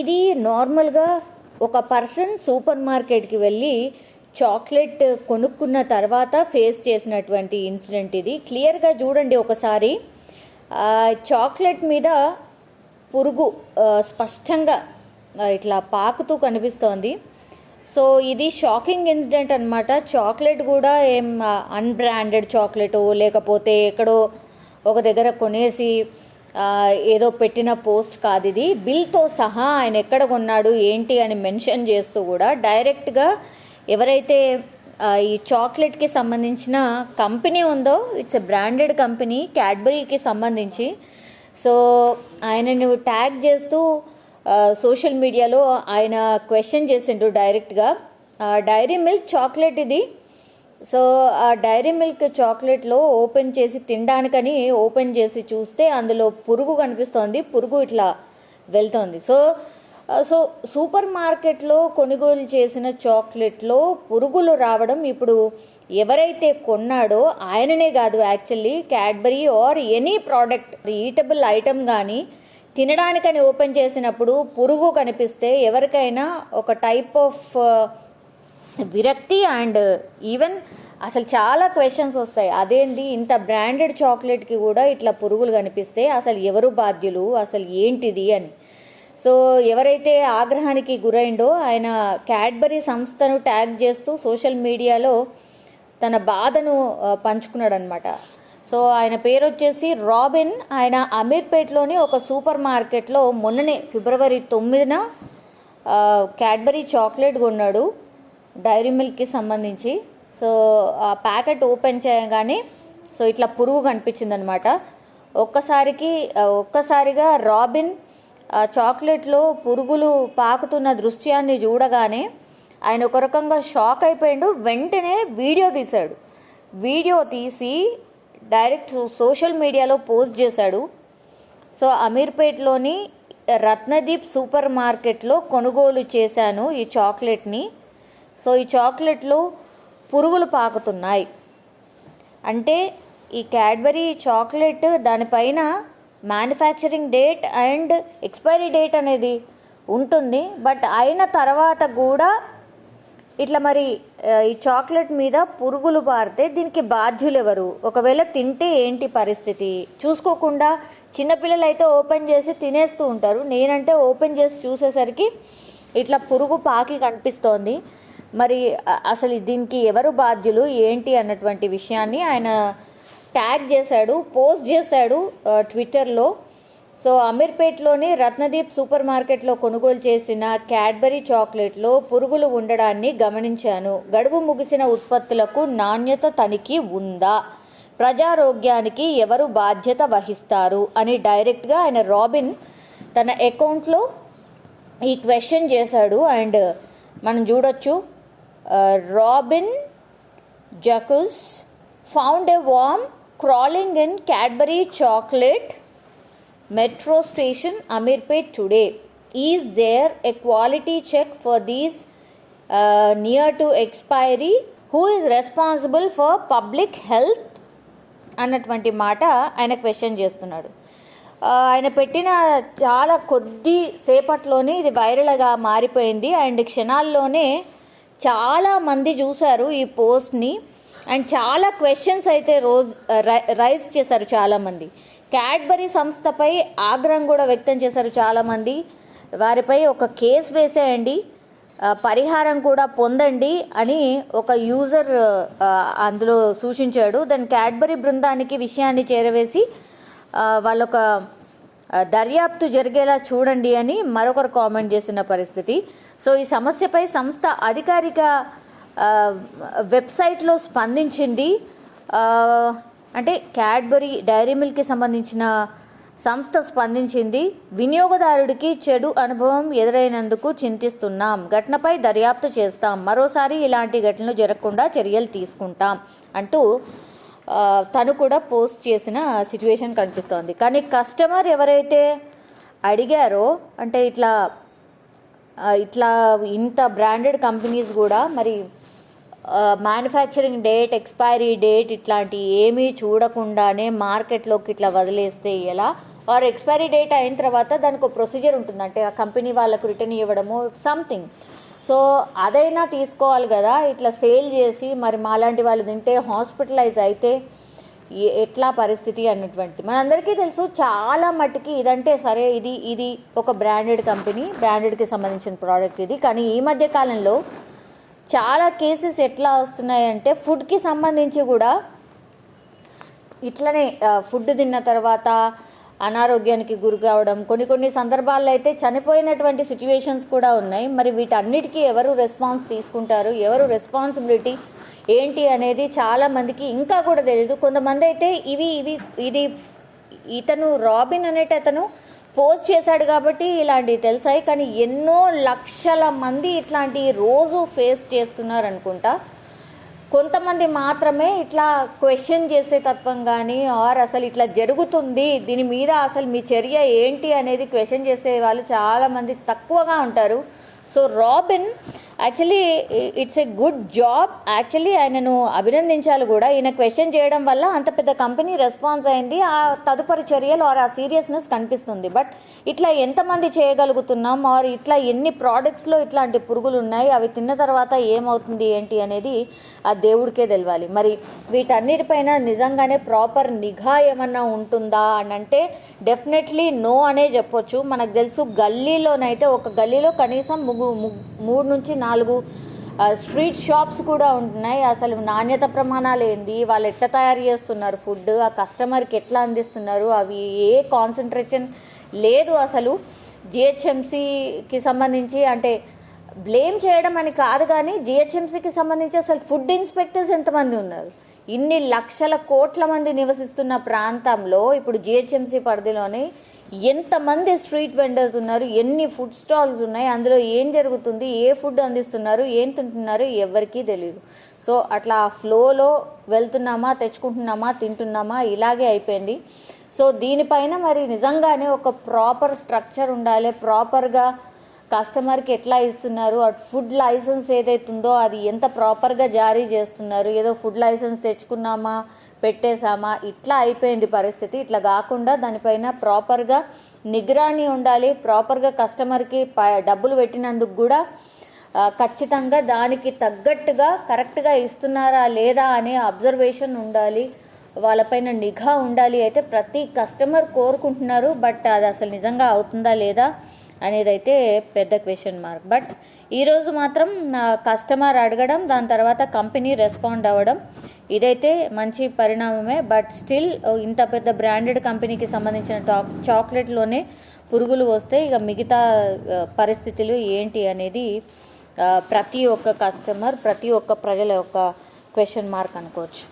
ఇది నార్మల్గా ఒక పర్సన్ సూపర్ మార్కెట్కి వెళ్ళి చాక్లెట్ కొనుక్కున్న తర్వాత ఫేస్ చేసినటువంటి ఇన్సిడెంట్ ఇది. క్లియర్గా చూడండి ఒకసారి. చాక్లెట్ మీద పురుగు స్పష్టంగా ఇట్లా పాకుతూ కనిపిస్తోంది. సో ఇది షాకింగ్ ఇన్సిడెంట్ అనమాట చాక్లెట్ కూడా ఏం అన్బ్రాండెడ్ చాక్లెట్ లేకపోతే ఎక్కడో ఒక దగ్గర కొనేసి ఏదో పెట్టిన పోస్ట్ కాదు ఇది. బిల్తో సహా ఆయన ఎక్కడ కొన్నాడు ఏంటి అని మెన్షన్ చేస్తూ కూడా డైరెక్ట్గా ఎవరైతే ఈ చాక్లెట్కి సంబంధించిన కంపెనీ ఉందో ఇట్స్ ఎ బ్రాండెడ్ కంపెనీ క్యాడ్బరీకి సంబంధించి. సో ఆయనను ట్యాగ్ చేస్తూ సోషల్ మీడియాలో ఆయన క్వశ్చన్ చేసిండు డైరెక్ట్గా. డైరీ మిల్క్ చాక్లెట్ ఇది. సో ఆ డైరీ మిల్క్ చాక్లెట్లో ఓపెన్ చేసి తినడానికని ఓపెన్ చేసి చూస్తే అందులో పురుగు కనిపిస్తోంది పురుగు ఇట్లా వెళ్తోంది. సో సో సూపర్ మార్కెట్లో కొనుగోలు చేసిన చాక్లెట్లో పురుగులు రావడం ఇప్పుడు ఎవరైతే కొన్నాడో ఆయననే కాదు actually Cadbury or any product. Eatable item కానీ తినడానికని ఓపెన్ చేసినప్పుడు పురుగు కనిపిస్తే ఎవరికైనా ఒక టైప్ ఆఫ్ విరక్తి అండ్ ఈవెన్ అసలు చాలా క్వశ్చన్స్ వస్తాయి. అదేంది? ఇంత బ్రాండెడ్ చాక్లెట్కి కూడా ఇట్లా పురుగులు కనిపిస్తే అసలు ఎవరు బాధ్యులు? అసలు ఏంటిది అని. సో ఎవరైతే ఆగ్రహానికి గురైండో ఆయన క్యాడ్బరీ సంస్థను ట్యాగ్ చేస్తూ సోషల్ మీడియాలో తన బాధను పంచుకున్నాడనమాట సో ఆయన పేరు వచ్చేసి రాబిన్. ఆయన అమీర్పేట్లోని ఒక సూపర్ మార్కెట్లో మొన్ననే ఫిబ్రవరి తొమ్మిదిన క్యాడ్బరీ చాక్లెట్ కొన్నాడు. డైరీ మిల్క్కి సంబంధించి. సో ఆ ప్యాకెట్ ఓపెన్ చేయగానే సో ఇట్లా పురుగు కనిపించింది అనమాట ఒక్కసారికి ఒక్కసారిగా రాబిన్ ఆ చాక్లెట్లో పురుగులు పాకుతున్న దృశ్యాన్ని చూడగానే ఆయన ఒక రకంగా షాక్ అయిపోయాడు. వెంటనే వీడియో తీశాడు. వీడియో తీసి డైరెక్ట్ సోషల్ మీడియాలో పోస్ట్ చేశాడు. సో అమీర్పేట్లోని రత్నదీప్ సూపర్ మార్కెట్లో కొనుగోలు చేశాను ఈ చాక్లెట్ని. సో ఈ చాక్లెట్లు పురుగులు పాకుతున్నాయి. అంటే ఈ క్యాడ్బరీ చాక్లెట్ దానిపైన manufacturing date and expiry date అనేది ఉంటుంది. బట్ అయిన తర్వాత కూడా ఇట్లా మరి ఈ చాక్లెట్ మీద పురుగులు పారితే దీనికి బాధ్యులు ఎవరు? ఒకవేళ తింటే ఏంటి పరిస్థితి? చూసుకోకుండా చిన్నపిల్లలు అయితే ఓపెన్ చేసి తినేస్తూ ఉంటారు. నేనంటే ఓపెన్ చేసి చూసేసరికి ఇట్లా పురుగు పాకి కనిపిస్తోంది. మరి అసలు దీనికి ఎవరు బాధ్యులు ఏంటి అన్నటువంటి విషయాన్ని ఆయన ట్యాగ్ చేశాడు పోస్ట్ చేశాడు ట్విట్టర్లో. సో అమీర్పేట్లోని రత్నదీప్ సూపర్ మార్కెట్లో కొనుగోలు చేసిన క్యాడ్బరీ చాక్లెట్లో పురుగులు ఉండడాన్ని గమనించాను. గడువు ముగిసిన ఉత్పత్తులకు నాణ్యత తనిఖీ ఉందా? ప్రజారోగ్యానికి ఎవరు బాధ్యత వహిస్తారు? అని డైరెక్ట్గా ఆయన రాబిన్ తన అకౌంట్లో ఈ క్వశ్చన్ చేశాడు. అండ్ మనం చూడొచ్చు Robin Zacchaeus found a worm crawling in Cadbury chocolate metro station Ameerpet today is there a quality check for these near to expiry who is responsible for public health అన్నటువంటి మాట ఆయన question చేస్తున్నాడు ఆయన పెట్టిన చాలా కొద్ది సేపట్లోనే ఇది వైరల్గా మారిపోయింది అండ్ క్షణాల్లోనే చాలామంది చూశారు ఈ పోస్ట్ని. అండ్ చాలా క్వశ్చన్స్ అయితే రోజ్ రై- రైజ్ చేశారు చాలామంది. క్యాడ్బరీ సంస్థపై ఆగ్రహం కూడా వ్యక్తం చేశారు చాలామంది. వారిపై ఒక కేసు వేసేయండి పరిహారం కూడా పొందండి అని ఒక యూజర్ అందులో సూచించాడు. దాని క్యాడ్బరీ బృందానికి విషయాన్ని చేరవేసి వాళ్ళొక దర్యాప్తు జరిగేలా చూడండి అని మరొకరు కామెంట్ చేసిన పరిస్థితి. సో ఈ సమస్యపై సంస్థ అధికారిక వెబ్సైట్లో స్పందించింది. అంటే క్యాడ్బరీ డైరీ మిల్క్కి సంబంధించిన సంస్థ స్పందించింది. వినియోగదారుడికి చెడు అనుభవం ఎదురైనందుకు చింతిస్తున్నాం. ఘటనపై దర్యాప్తు చేస్తాం. మరోసారి ఇలాంటి ఘటనలు జరగకుండా చర్యలు తీసుకుంటాం అంటూ తను కూడా పోస్ట్ చేసిన సిచ్యువేషన్ కనిపిస్తోంది. కానీ కస్టమర్ ఎవరైతే అడిగారో అంటే ఇట్లా ఇట్లా ఇంత బ్రాండెడ్ కంపెనీస్ కూడా మరి మ్యానుఫ్యాక్చరింగ్ డేట్ ఎక్స్పైరీ డేట్ ఇట్లాంటి ఏమీ చూడకుండానే మార్కెట్లోకి ఇట్లా వదిలేస్తే ఎలా? ఆర్ ఎక్స్పైరీ డేట్ అయిన తర్వాత దానికి ఒక ప్రొసీజర్ ఉంటుంది. అంటే ఆ కంపెనీ వాళ్ళకు రిటర్న్ ఇవ్వడము సంథింగ్ సో అదైనా తీసుకోవాలి కదా ఇట్లా సేల్ చేసి మరి మాలాంటి వాళ్ళు తింటే హాస్పిటలైజ్ అయితే ఎట్లా పరిస్థితి అన్నటువంటి మనందరికీ తెలుసు చాలా మట్టుకి ఇదంటే సరే ఇది ఇది ఒక బ్రాండెడ్ కంపెనీ బ్రాండెడ్కి సంబంధించిన ప్రోడక్ట్ ఇది. కానీ ఈ మధ్య కాలంలో చాలా కేసెస్ ఎట్లా వస్తున్నాయంటే ఫుడ్కి సంబంధించి కూడా ఇట్లనే ఫుడ్ తిన్న తర్వాత అనారోగ్యానికి గురి కావడం కొన్ని కొన్ని సందర్భాల్లో అయితే చనిపోయినటువంటి సిచ్యువేషన్స్ కూడా ఉన్నాయి. మరి వీటన్నిటికీ ఎవరు రెస్పాన్స్ తీసుకుంటారు? ఎవరు రెస్పాన్సిబిలిటీ ఏంటి అనేది చాలామందికి ఇంకా కూడా తెలియదు కొంతమంది అయితే ఇవి ఇవి ఇది ఇతను రాబిన్ అనేటి అతను పోస్ట్ చేశాడు కాబట్టి ఇలాంటివి తెలిసాయి. కానీ ఎన్నో లక్షల మంది ఇట్లాంటి రోజు ఫేస్ చేస్తున్నారు అనుకుంటా. కొంతమంది మాత్రమే ఇట్లా క్వశ్చన్ చేసే తత్వం కానీ ఆర్ అసలు ఇట్లా జరుగుతుంది? దీని మీద అసలు మీ చర్య ఏంటి? అనేది క్వశ్చన్ చేసే వాళ్ళు చాలామంది తక్కువగా ఉంటారు. So Robin actually it's a good job actually ఆయనను అభినందించాలి కూడా. ఈయన క్వశ్చన్ చేయడం వల్ల అంత పెద్ద కంపెనీ రెస్పాన్స్ అయింది. ఆ తదుపరి చర్యలు ఆర్ ఆ సీరియస్నెస్ కనిపిస్తుంది. బట్ ఇట్లా ఎంతమంది చేయగలుగుతున్నాం? ఆర్ ఇట్లా ఎన్ని ప్రోడక్ట్స్లో ఇట్లాంటి పురుగులు ఉన్నాయి? అవి తిన్న తర్వాత ఏమవుతుంది ఏంటి అనేది ఆ దేవుడికే తెలవాలి. మరి వీటన్నిటిపైన నిజంగానే ప్రాపర్ నిఘా ఏమన్నా ఉంటుందా? అని అంటే డెఫినెట్లీ నో అనే చెప్పొచ్చు. మనకు తెలుసు గల్లీలోనైతే ఒక గల్లీలో కనీసం ముగ్గు మూడు నుంచి నాలుగు నాలుగు స్ట్రీట్ షాప్స్ కూడా ఉంటున్నాయి. అసలు నాణ్యత ప్రమాణాలు ఏంది? వాళ్ళు ఎట్లా తయారు చేస్తున్నారు ఫుడ్ ఆ కస్టమర్కి ఎట్లా అందిస్తున్నారు? అవి ఏ కాన్సన్ట్రేషన్ లేదు అసలు. జిహెచ్ఎంసీకి సంబంధించి అంటే బ్లేమ్ చేయడం అని కాదు కానీ జిహెచ్ఎంసీకి సంబంధించి అసలు ఫుడ్ ఇన్స్పెక్టర్స్ ఎంతమంది ఉన్నారు? ఇన్ని లక్షల కోట్ల మంది నివసిస్తున్న ప్రాంతంలో ఇప్పుడు జిహెచ్ఎంసీ పరిధిలోని ఎంతమంది స్ట్రీట్ వెండర్స్ ఉన్నారు ఎన్ని ఫుడ్ స్టాల్స్ ఉన్నాయి అందులో ఏం జరుగుతుంది ఏ ఫుడ్ అందిస్తున్నారు ఏం తింటున్నారు ఎవరికీ తెలియదు సో అట్లా ఆ ఫ్లోలో వెళ్తున్నామా తెచ్చుకుంటున్నామా తింటున్నామా ఇలాగే అయిపోయింది. సో దీనిపైన మరి నిజంగానే ఒక ప్రాపర్ స్ట్రక్చర్ ఉండాలి ప్రాపర్గా కస్టమర్కి ఎట్లా ఇస్తున్నారు? అటు ఫుడ్ లైసెన్స్ ఏదైతుందో అది ఎంత ప్రాపర్గా జారీ చేస్తున్నారు? ఏదో ఫుడ్ లైసెన్స్ తెచ్చుకున్నామా? పెట్టేశామా? ఇట్లా అయిపోయింది పరిస్థితి. ఇట్లా కాకుండా దానిపైన ప్రాపర్గా నిగ్రాని ఉండాలి. ప్రాపర్గా కస్టమర్కి ప- డబ్బులు పెట్టినందుకు కూడా ఖచ్చితంగా దానికి తగ్గట్టుగా కరెక్ట్గా ఇస్తున్నారా లేదా అనే అబ్జర్వేషన్ ఉండాలి. వాళ్ళపైన నిఘా ఉండాలి అయితే ప్రతి కస్టమర్ కోరుకుంటున్నారు. బట్ అది అసలు నిజంగా అవుతుందా లేదా? అనేది అయితే పెద్ద క్వశ్చన్ మార్క్. బట్ ఈరోజు మాత్రం నా కస్టమర్ అడగడం దాని తర్వాత కంపెనీ రెస్పాండ్ అవ్వడం ఇదైతే మంచి పరిణామమే. బట్ స్టిల్ ఇంత పెద్ద బ్రాండెడ్ కంపెనీకి సంబంధించిన టాక్ చాక్లెట్లోనే పురుగులు వస్తే ఇక మిగతా పరిస్థితులు ఏంటి అనేది ప్రతి ఒక్క కస్టమర్ ప్రతి ఒక్క ప్రజల యొక్క క్వశ్చన్ మార్క్ అనుకోవచ్చు.